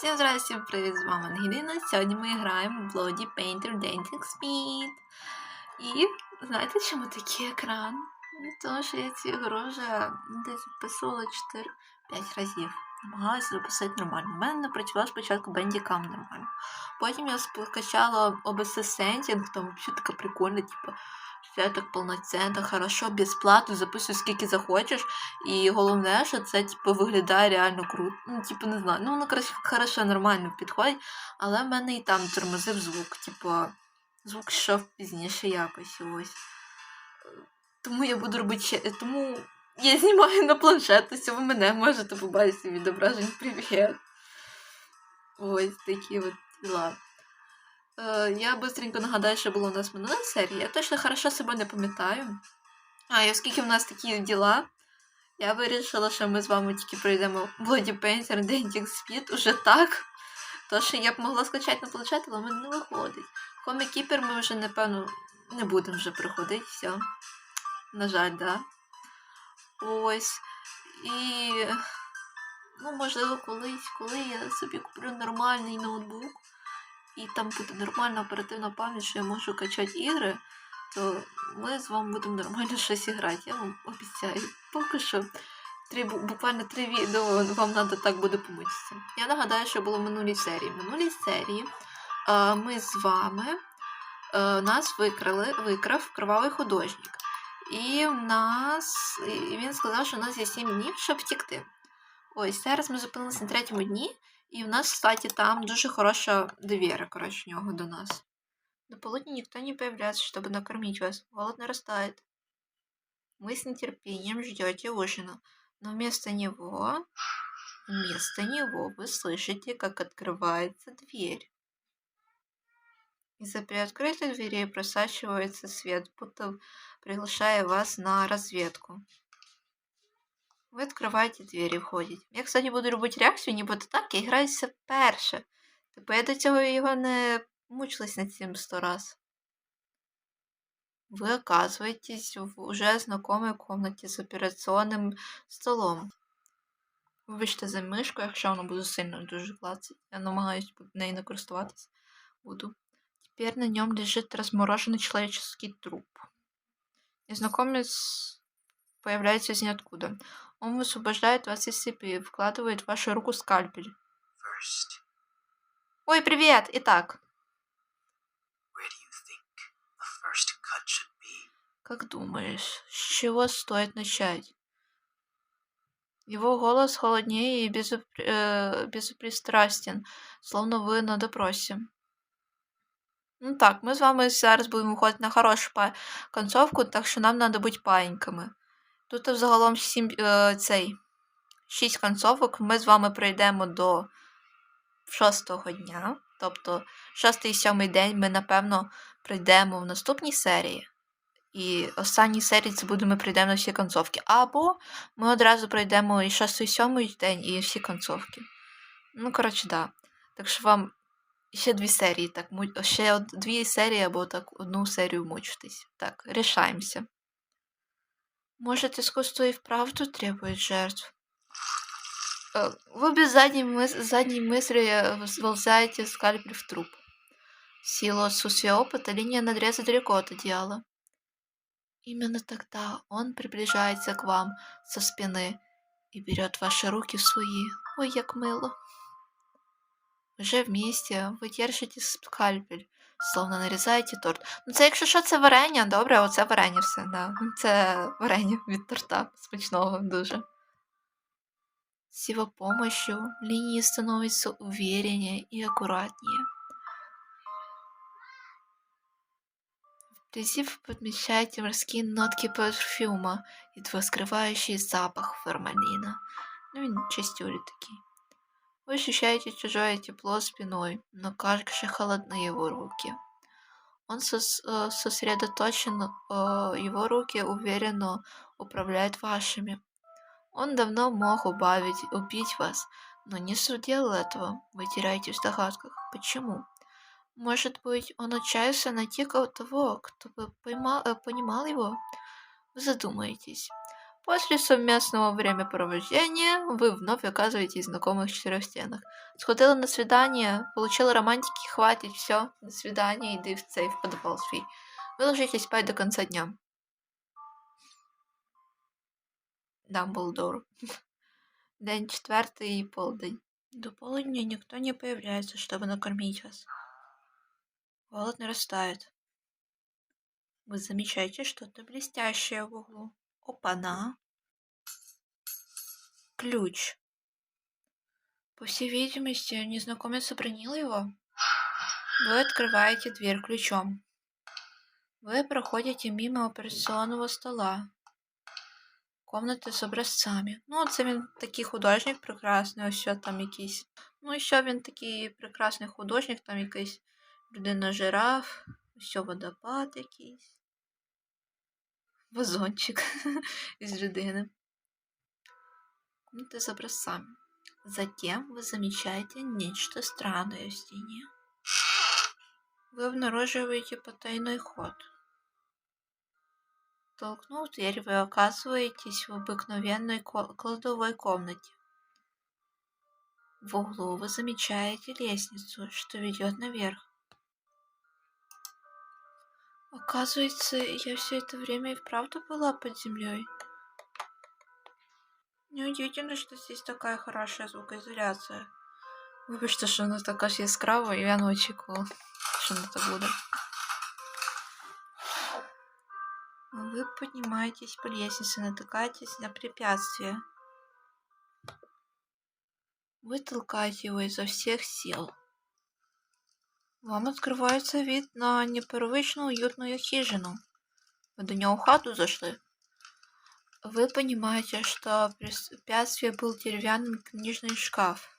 Всім здрасте, всім привіт, з вами Ангеліна. Сьогодні ми граємо в Bloody Painter Dancing Speed. І знаєте, чому такий екран? Тому що я цю гру вже десь записувала 4-5 разів. Намагалася записати нормально. У мене не працював спочатку Bandicam нормально. Потім я скачала OBS Sending, там все таке прикольне, типу, все так повноцінно, хорошо, безплатно, записуй скільки захочеш. І головне, що це типу, виглядає реально круто. Ну, типу, не знаю. Ну, воно хорошо, нормально підходить, але в мене і там тормозив звук. Типу, звук йшов пізніше якось ось. Тому я буду робити ще. Тому я знімаю на планшет, ось ви мене можете побачити відображення. Привіт. Ось такі от діла. Е, я быстренько нагадаю, що було у нас минула серія. Я точно хорошо себе не пам'ятаю. А, і оскільки в нас такі діла, я вирішила, що ми з вами тільки пройдемо Bloody Painter Dancing Speed уже так. То, що я б могла скачати на планшет, але в мене не виходить. Home Keeper ми вже, напевно, не будемо вже приходити, все. На жаль, да. Ось. І. Ну, можливо, колись, коли я собі куплю нормальний ноутбук, і там буде нормальна оперативна пам'ять, що я можу качати ігри, то ми з вами будемо нормально щось грати. Я вам обіцяю. Поки що три, буквально три відео вам треба так буде помучитися. Я нагадаю, що було в минулій серії. В минулій серії е, ми з вами е, нас викрали, викрав кривавий художник. І в нас і він сказав, що у нас є 7 днів, щоб втікти. Ось зараз ми зупинилися на третьому дні, і в нас, кстати, там дуже хороша довіра, коротше, у нього до нас. До полудня никто не появляется, чтобы накормить вас. Голод нарастает. Вы с нетерпением ждете ужина, но вместо него, вместо него вы слышите, как открывается дверь. Из-за приоткрытой двери просачивается свет, будто приглашая вас на разведку. Ви відкриваєте двері і входите. Я, кстати, буду робити реакцію, ніби так, я граю все перше. Типу я до цього його не мучилась над цим сто раз. Вы оказываетесь в уже знакомой комнаті з операційним столом. Вибачте за мишку, якщо воно буде сильно дуже клацати. Я намагаюсь нею не користуватися. Буду. Теперь на нем лежит размороженный человеческий труп. Незнакомец появляется из ниоткуда. Он высвобождает вас из цепи и вкладывает в вашу руку скальпель. First, Ой, привет! Итак, как думаешь, с чего стоит начать? Его голос холоднее и безупр... э, безпристрастен, словно ви на допросі. Ну так, ми з вами зараз будемо виходити на хорошу па- концовку, так що нам треба бути паїньками. Тут взагалом сім, е, цей, шість концовок. Ми з вами пройдемо до шостого дня. Тобто шостий і сьомий день ми, напевно, пройдемо в наступній серії. І останній серії це буде ми пройдемо на всі концовки. Або ми одразу пройдемо і шостий, і сьомий день, і всі концовки. Ну, коротше, да. Так що вам ще дві серії, так, му- ще од- дві серії або так одну серію мучитись. Так, рішаємося. Может, искусство и вправду требует жертв? Э, Вы без задней, мыс- задней мысли э, сползаете скальпель в труп. В силу отсутствия опыта линия надреза далеко от идеала. Именно тогда он приближается к вам со спины и берет ваши руки в свои. Ой, як мило. Уже вместе вы держите скальпель, словно нарізаєте торт. Ну, це якщо що, це варення, добре, оце варення все, да. Це варення від торта. Смачного дуже. С его помощью линии становятся увереннее и аккуратнее. Вблизи вы подмечаете морские нотки парфюма, едва скрывающий запах формалина. Ну и частюли такие. Вы ощущаете чужое тепло спиной, но как же холодны его руки. Он сос- э, сосредоточен, э, его руки уверенно управляют вашими. Он давно мог убавить, убить вас, но не судил этого. Вы теряетесь в догадках. Почему? Может быть, он отчаялся найти кого- того, кто бы поймал, э, понимал его? Вы задумаетесь. После совместного времяпровождения вы вновь оказываетесь в знакомых четырех стенах. Сходили на свидание, получила романтики, хватит, все, до свидания, иди в цей в свій. Ви ложитесь спать до конца дня. Дамблдор. День четвертый и полдень. До полудня никто не появляется, чтобы накормить вас. Голод нарастает. Вы замечаете что-то блестящее в углу. Опа-на. Ключ. По всей видимости, незнакомец обронил его. Вы открываете дверь ключом. Вы проходите мимо операционного стола. Комнати з образцями. Ну, це він такий художник прекрасний, ось що там якийсь. Ну, і що він такий прекрасний художник, там якийсь людина жираф, що водопад якийсь. Вазончик из людини. Комната с образцами. Затем вы замечаете нечто странное в стене. Вы обнаруживаете потайной ход. Толкнув дверь, вы оказываетесь в обыкновенной кладовой комнате. В углу вы замечаете лестницу, что ведет наверх. Оказывается, я все это время и вправду была под землей. Неудивительно, что здесь такая хорошая звукоизоляция. Вибачте, що воно така ж яскрава, і я не очікувала, що воно так буде. Вы поднимаетесь по лестнице, натыкаетесь на препятствие. Вы толкаете его изо всех сил. Вам открывается вид на непривычно уютную хижину. Вы до нее в хату зашли. Вы понимаете, что препятствие был деревянный книжный шкаф.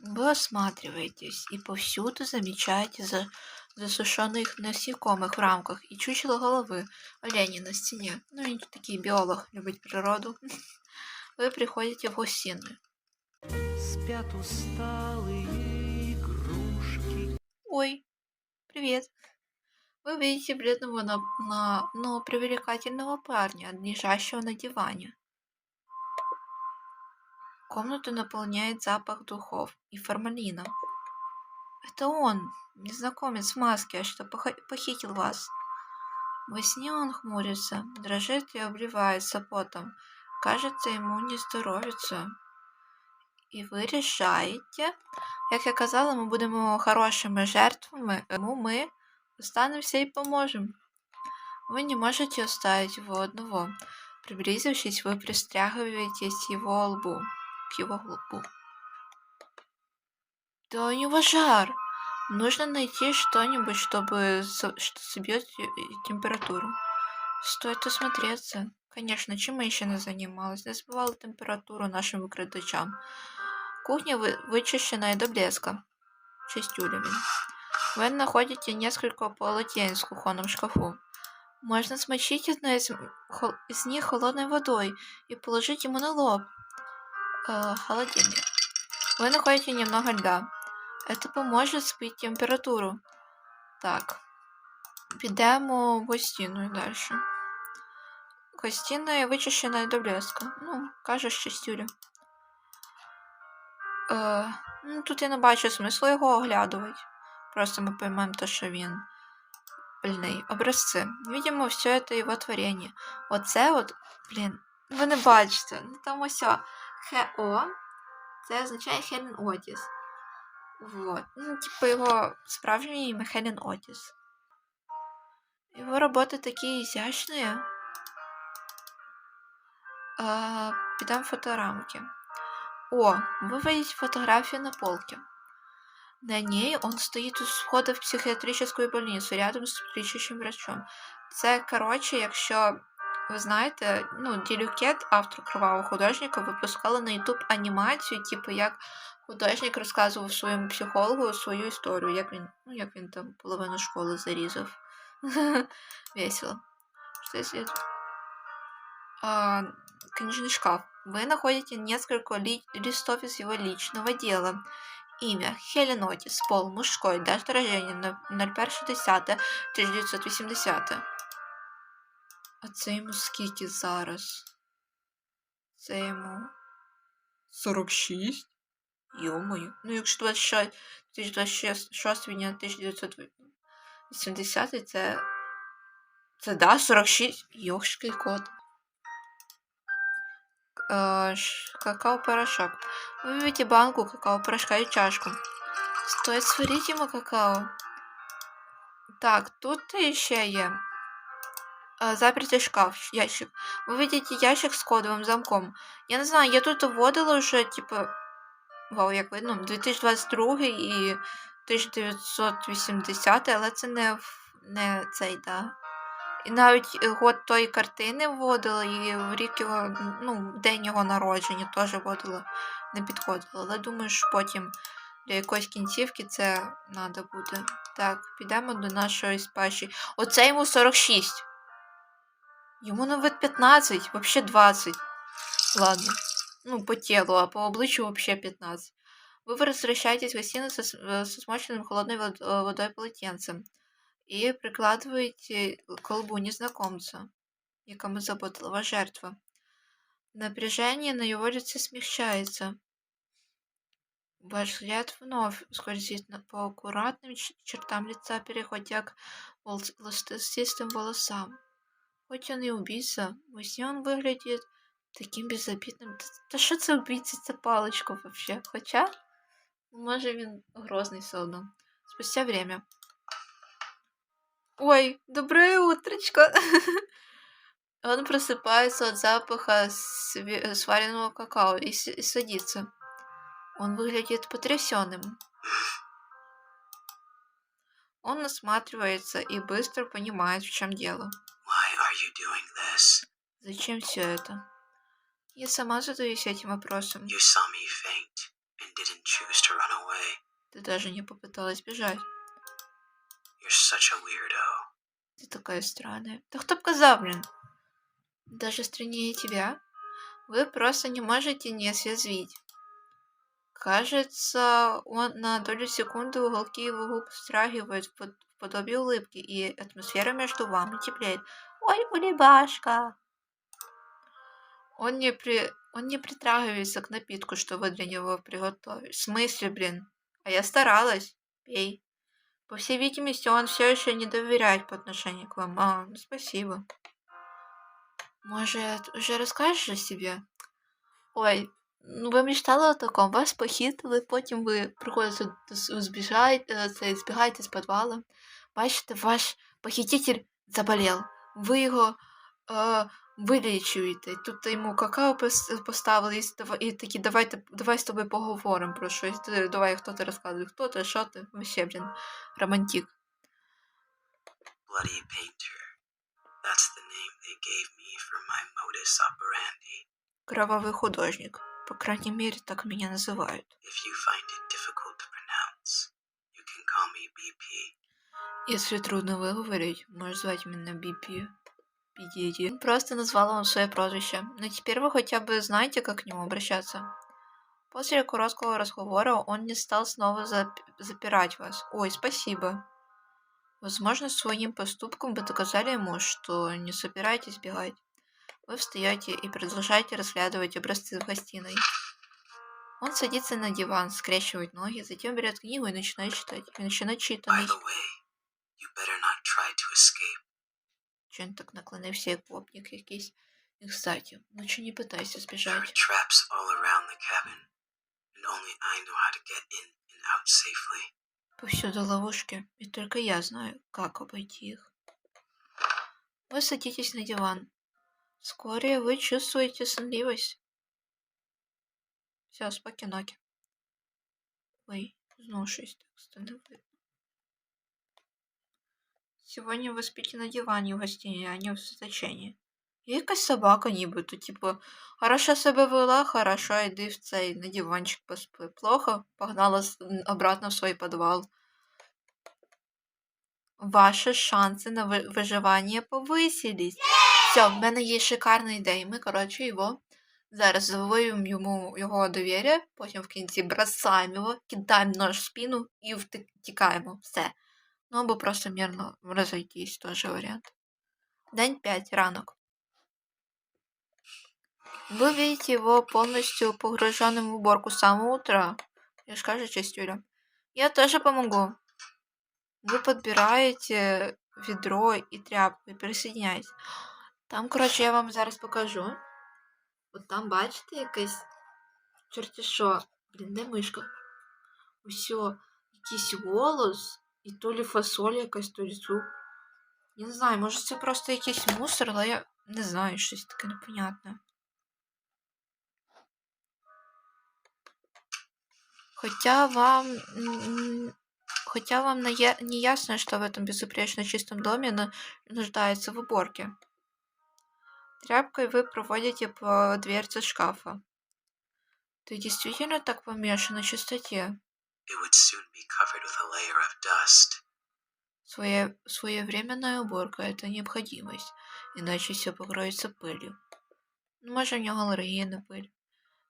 Вы осматриваетесь и повсюду замечаете за засушенных насекомых в рамках и чучело головы оленя на стене. Ну, и такие биолог, любит природу. Вы приходите в гостиную. Спят усталые игрушки. Ой, привет. Вы видите бледного, на, на- но привлекательного парня, лежащего на диване. Комнату наполняет запах духов и формалина. Это он, незнакомец в маске, что похо- похитил вас. Во сне он хмурится, дрожит и обливается потом. Кажется, ему не здоровится. І ви рішаєте, як я казала, ми будемо хорошими жертвами, тому мы останемся и поможем. Вы не можете оставить его одного. Приблизившись, вы пристрягиваетесь его лбу, к его лбу. Да у него жар. Нужно найти что-нибудь, чтобы со- что собьет те- температуру. Стоит осмотреться. Конечно, чем я еще не занималась? Не сбивала температуру нашим викрадачам. Кухня вы- вычищена до блеска. Чистюлями. Вы находите несколько полотенец в кухонном шкафу. Можно смочить одно из, м- хол- из них холодной водой и положить ему на лоб. Э, холодильник. Вы находите немного льда. Это поможет сбить температуру. Так. Підемо в гостиную дальше. Гостиная вичищена до блеска. Ну, кажеш чистюля. Е, ну, тут я не бачу смислу його оглядувати. Просто ми поймемо те, що він пильний. Образці. Видимо, все це його творення. Оце от, блін, ви не бачите. Ну там ось ХО. Це означає Хелен Отіс. Вот. Ну, типу його справжнє ім'я Хелен Отіс. Его работы такие изящные. А, Підам фоторамки. О, вы видите фотографию на полке. На ней он стоит у входа в психіатричну больницу рядом з лічащим врачом. Це, коротше, якщо ви знаєте, ну, Ділюкет, автор кривавого художника, випускала на YouTube анімацію, типу, як художник розказував своєму психологу свою історію, як він, ну, як він там половину школи зарізав. Весело. Если... А, шкаф. Вы находите несколько ли- листов из его личного дела. Имя Хелен Отис, пол мужской, дата рождения на 01.10.1980. А це йому скільки зараз? Це йому 46? Йомою. Ну, якщо 26, 2026 він 1980, це. Це да, 46. Йошкий кот. Э, какао-порошок. Выберите банку какао-порошка и чашку. Стоит сварить ему какао. Так, тут еще є. Е, Запертий шкаф, ящик. Ви видите ящик з кодовим замком. Я не знаю, я тут вводила вже, типу, вау, як видно, 2022 і 1980, але це не, не цей, да. І навіть е, год тої картини вводила, і в рік його, ну, день його народження теж вводила, не підходило. Але думаю, що потім для якоїсь кінцівки це треба буде. Так, підемо до нашої спаші. Оце йому 46. Йому на вид 15, взагалі 20. Ладно. Ну, по телу, а по обличчю вообще 15. Вы возвращаетесь в гостиницу с, э, со смоченным холодной вод- э, водой полотенцем И прикладываете к колбу незнакомца, якому заботила ваша жертва. Напряжение на его лице смягчается. Ваш взгляд вновь скользит по аккуратным чертам лица, переходя к волостистым волосам. Хоть он и убийца, во сне он выглядит таким безобидным. Та- що це убийця, це паличка вообще. Хоча, може він грозний все одно. Спустя время. Ой, доброе утречко. Он просыпается от запаха сваренного какао и, и садится. Он выглядит потрясенным. Он осматривается и быстро понимает, в чем дело. Зачем все это? Я сама задаюсь этим вопросом. Ты даже не попыталась бежать. Ты такая странная. Да кто б казав, блин? Даже страннее тебя. Вы просто не можете не съязвить. Кажется, он на долю секунды уголки его губ встрагивают в под- подобие улыбки, и атмосфера между вами теплеет. Ой, улыбашка! Он не, при... он не притрагивается к напитку, что вы для него приготовили. В смысле, блин? А я старалась. Пей. По всей видимости, он все еще не доверяет по отношению к вам. А, ну спасибо. Может, уже расскажешь о себе? Ой, ну ви мечтали о такому, вас похитили, потім ви приходите з- збіжаєте, збігаєте з підвалу. Бачите, ваш похититель заболів. Ви його е, вилічуєте. Тут йому какао пос- поставили і, става- і такі, давайте, давай з тобою поговоримо про щось. Ти- Давай, хто ти розказує, хто ти, що ти, вообще, блін, романтик. Bloody Painter. That's the name they gave me for my modus operandi. Кровавый художник. По крайней мере, так меня называют. If you find it difficult to pronounce, you can call me BP. Если трудно выговорить, можешь звать меня Бипи. Пидиди. Просто назвала вам свое прозвище. Но теперь вы хотя бы знаете, как к нему обращаться. После короткого разговора он не стал снова зап- запирать вас. Ой, спасибо. Возможно, своим поступком вы доказали ему, что не собираетесь бегать. Вы встаете и продолжаете разглядывать образцы в гостиной. Он садится на диван, скрещивает ноги, затем берет книгу и начинает читать. И начинает By Чи він так наклонився, як попник якийсь. І, кстати, ну чи не питайся There are збіжати. traps all around the cabin, and only I know how to get in and out safely. Повсюду ловушки, и только я знаю, как обойти их. Вы садитесь на диван. Вскоре вы чувствуете сонливость. Все, спокійноки. Ой, знову щось так стане видно. Сегодня вы спите на диване в гостині, а не в заточенні. Є якась собака нібито, типу, хорошо себе вела, хорошо, йди в цей на диванчик поспи. Плохо, погнала обратно в свой подвал. Ваші шанси на ви- виживання повисились. Все, в мене є шикарна ідея. Ми, коротше, його зараз завоюємо йому його довір'я, потім в кінці бросаємо його, кидаємо нож в спину і втікаємо. Все. Ну або просто мирно розійтись, теж варіант. День 5, ранок. Вы видите его полностью погруженным в уборку с самого утра. Я же кажу, чистюля. Я тоже помогу. Вы подбираете відро і тряпку і присоединяйтесь. Там, коротше, я вам зараз покажу. От там, бачите, якесь чорті що. Блін, де мишка? Усьо, якийсь волос, і то лі фасоль якась, то лі суп. Я не знаю, може це просто якийсь мусор, але я не знаю, щось таке непонятне. Хотя вам... м, Хотя вам нае- не ясно, что в этом безупречно чистом доме на- нуждается в уборке. Тряпкой вы проводите по дверце шкафа. Ты действительно так помешан на чистоте? It would soon be covered with a layer of dust. Свое... Своевременная уборка – это необходимость, иначе все покроется пылью. Ну, Может, у него аллергия на пыль.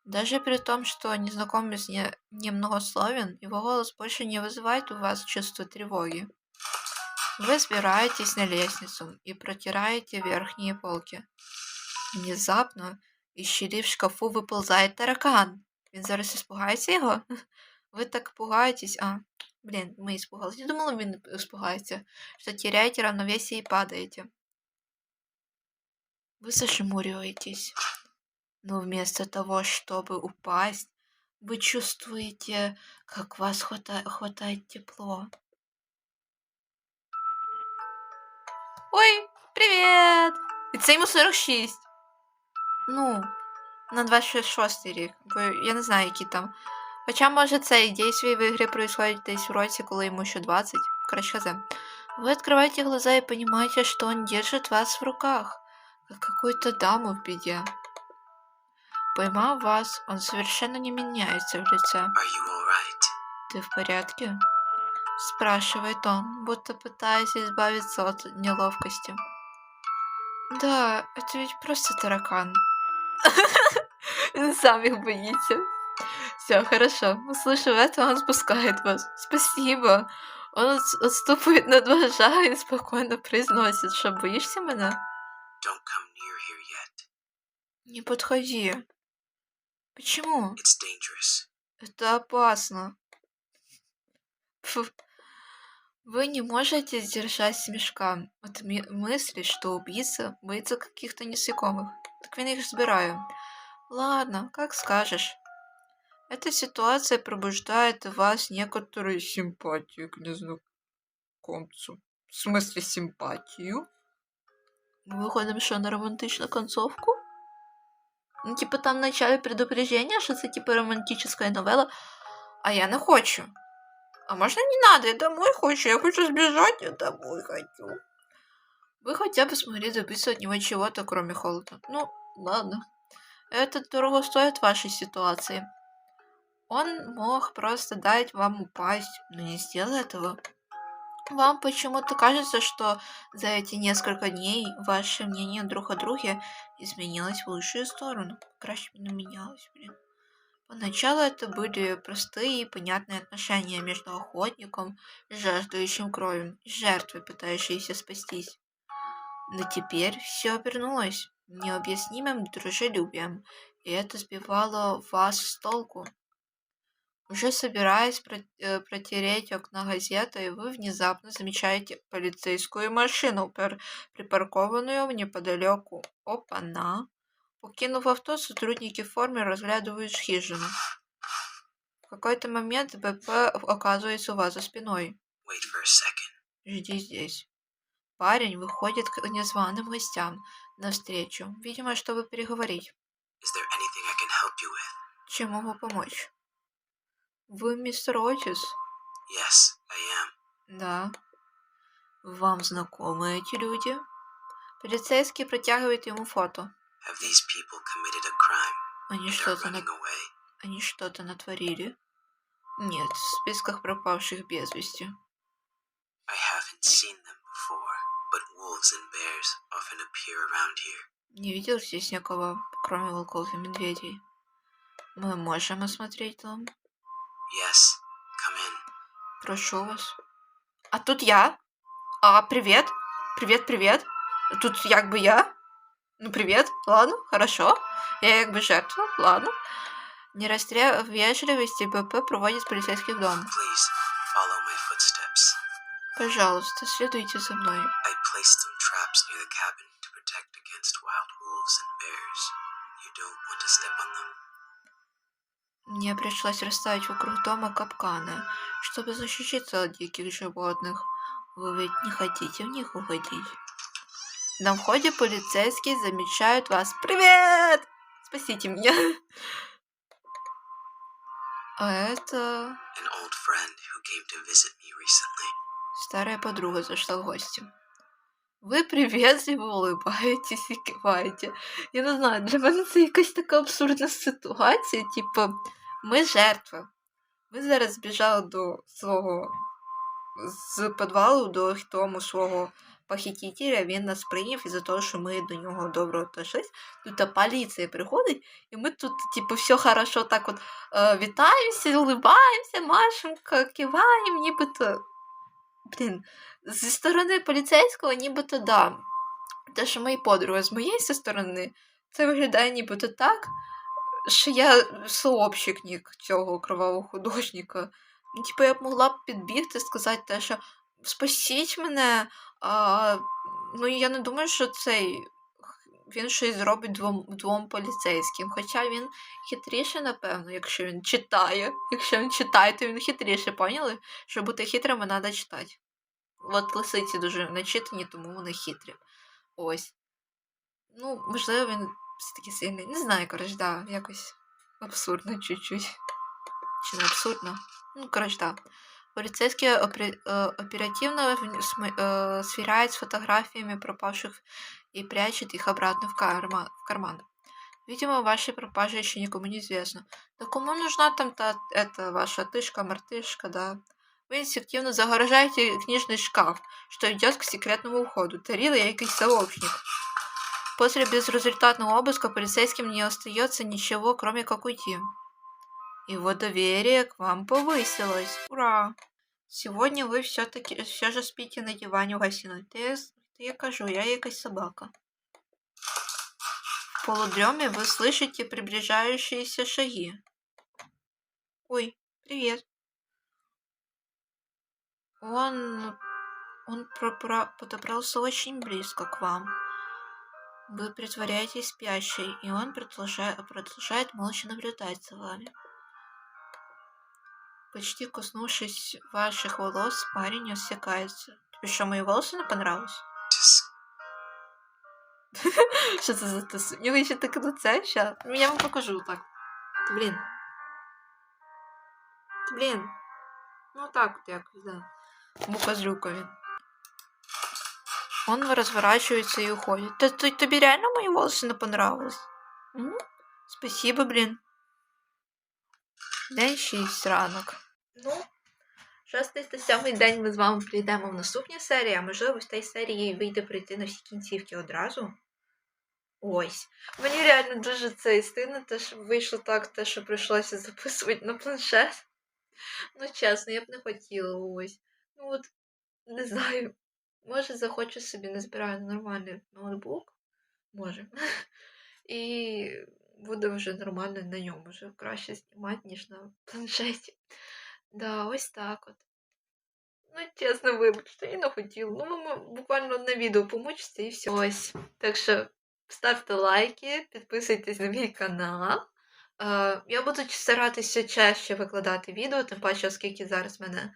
Даже при том, что незнакомец не... немногословен, его голос больше не вызывает у вас чувство тревоги. Вы сбираетесь на лестницу и протираете верхние полки. Внезапно из щели в шкафу выползает таракан. Він зараз испугається його? Ви так пугаетесь. А, блин, мы испугались. Я думала, він испугається, что теряете равновесие и падаете. Вы зажмуриваетесь, но вместо того, чтобы упасть, вы чувствуете, как вас хвата- хватает тепло. Ой, привет! І це йому 46. Ну, на 26 рік, бо я не знаю, які там. Хоча, може, це і дійствие в ігрі происходит десь в році, коли йому ще 20. Короче, хз. Вы открываете глаза и понимаете, что он держит вас в руках, как какую-то даму в беде. Поймав вас, он совершенно не меняется в лице. Are you alright? «Ты в порядке?» Спрашивает он, будто пытаясь избавиться от неловкости. Да, это ведь просто таракан. Он сам их боится. Все, хорошо. Услышав это, он спускает вас. Спасибо. Он отс- отступает на два шага и спокойно произносит, что боишься меня? Не подходи. Почему? Это опасно. Фу. Вы не можете сдержать смешка от ми- мысли, что убийца боится каких-то насекомых. Так він их збираю. Ладно, как скажешь. Эта ситуация пробуждает в вас некоторую симпатию к незнакомцу. В смысле симпатию? Мы выходим что, на романтичную концовку? Ну, типа там в начале предупреждение, что это типа романтическая новелла, а я не хочу. А можно не надо, я домой хочу, я хочу сбежать, я домой хочу. Вы хотя бы смогли добиться от него чего-то, кроме холода. Ну, ладно. Это дорого стоит вашей ситуации. Он мог просто дать вам упасть, но не сделал этого. Вам почему-то кажется, что за эти несколько дней ваше мнение друг о друге изменилось в лучшую сторону. Краще менялось, блин. Поначалу это были простые и понятные отношения между охотником, жаждущим крови, и жертвой, пытающейся спастись. Но теперь все обернулось необъяснимым дружелюбием, и это сбивало вас с толку. Уже собираясь про- э, протереть окна газетой, вы внезапно замечаете полицейскую машину, припаркованную неподалеку. Опа-на! Покинув авто, сотрудники в форме разглядывают хижину. В какой-то момент БП оказывается у вас за спиной. Жди здесь. Парень выходит к незваным гостям навстречу, видимо, чтобы переговорить. Чем могу помочь? Вы мистер Отис? Yes, I am. Да. Вам знакомы эти люди? Полицейский протягивает ему фото. Have these people committed a crime Они что-то на... Они что-то натворили? Нет, в списках пропавших без вести. I haven't seen them before, but wolves and bears often appear around here. Не видел здесь никого, кроме волков и медведей. Мы можем осмотреть дом? Yes, come in. Прошу вас. А тут я? А, привет. Привет, привет. Тут як би я. Ну, привет, ладно, хорошо. Я як би жертва, ладно. Не растеряв вежливости, БП проводит полицейский в дом. Please follow my footsteps. Пожалуйста, следуйте за мной. I placed some traps near the cabin to protect against wild wolves and bears. You don't want to step on them. Мне пришлось расставить вокруг дома капканы, чтобы защититься от диких животных. Вы ведь не хотите в них уходить? На входе полицейские замечают вас. Привет! Спасите меня. А это старая подруга зашла в гости. Ви приветливо улыбаєтесь і киваєте. Я не знаю, для мене це якась така абсурдна ситуація. Типу, ми жертва. Ми зараз збіжали до свого з підвалу до дому свого похитителя, він нас прийняв із-за того, що ми до нього добре отношлись. Тут поліція приходить, і ми тут, типу, все хорошо так от е, вітаємося, улибаємося, машемо, киваємо, нібито. Блін, зі сторони поліцейського нібито да. Те, що мої подруги з моєї сторони, це виглядає нібито так, що я сообщник цього кровавого художника. Ну, Типу, я б могла б підбігти, сказати те, що спасіть мене. А, ну, я не думаю, що цей. Він щось зробить двом, двом поліцейським. Хоча він хитріше, напевно, якщо він читає. Якщо він читає, то він хитріше, поняли? Щоб бути хитрими, треба читати. От лисиці дуже начитані, тому вони хитрі. Ось. Ну, можливо, він все-таки сильний. Не знаю, коротше, да, якось абсурдно чуть-чуть. Чи не абсурдно? Ну, коротше, да. Полицейские опре- э, оперативно в- см- э, сверяют с фотографиями пропавших и прячет их обратно в, карма- в карман. Видимо, вашей пропажа еще никому не известно. Да кому нужна там та, эта ваша тышка, мартышка, да? Вы инстинктивно загорожаете книжный шкаф, что ведет к секретному входу. Тарила я якийсь сообщник. После безрезультатного обыска полицейским не остается ничего, кроме как уйти. Его доверие к вам повысилось. Ура! Сегодня вы все-таки все же спите на диване у гостиной. Ты, ты я кажу, я якась собака. В полудреме вы слышите приближающиеся шаги. Ой, привет. Он... Он подобрался очень близко к вам. Вы притворяетесь спящей, и он продолжает, продолжает молча наблюдать за вами. Почти коснувшись ваших волос, парень осекается. Тебе что, мои волосы не понравились? Що це за тис? У нього ще таке лице, ща. Ну, я вам покажу так. Та, Блін. Та, Блін. Ну так от якось, да. Буказлюка він. Он разворачивается и уходит. Та, т- тобі реально мої волоси не понравились? М? Спасибо, блін. День 6 ранок. Ну, шостий та сьомий день ми з вами прийдемо в наступній серії, а можливо в тій серії вийде прийти на всі кінцівки одразу. Ось. Мені реально дуже це стидно, те, що вийшло так, те, що прийшлося записувати на планшет. Ну, чесно, я б не хотіла ось. Ну от, не знаю. Може, захочу собі не збираю нормальний ноутбук. Може. І буде вже нормально на ньому вже краще знімати, ніж на планшеті. Да, ось так от. Ну, чесно, вибачте, я не хотіла. Ну, ми буквально на відео помучиться і все. Ось. Так що ставте лайки, підписуйтесь на мій канал. Е, я буду старатися чаще викладати відео, тим паче, оскільки зараз в мене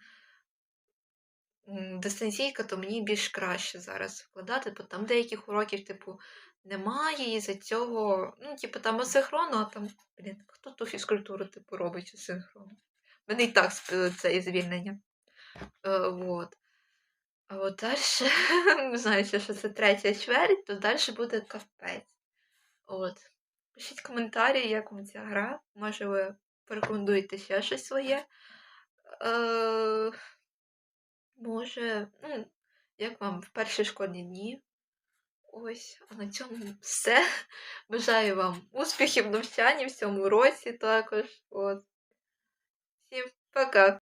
дистанційка, то мені більш краще зараз викладати, бо там деяких уроків, типу, немає, і за цього, ну, типу, там асинхронно, а там, блін, хто ту фізкультуру, типу, робить асинхронно? В Мене і так сп- це і звільнення. Е, вот. А от далі, знаючи, що це третя чверть, то далі буде капець. От. Пишіть коментарі, як вам ця гра. Може, ви порекомендуєте ще щось своє. Е, може, ну, як вам в перші школьні дні. Ось, а на цьому все. Бажаю вам успіхів в навчанні в цьому році також. От. Всім пока!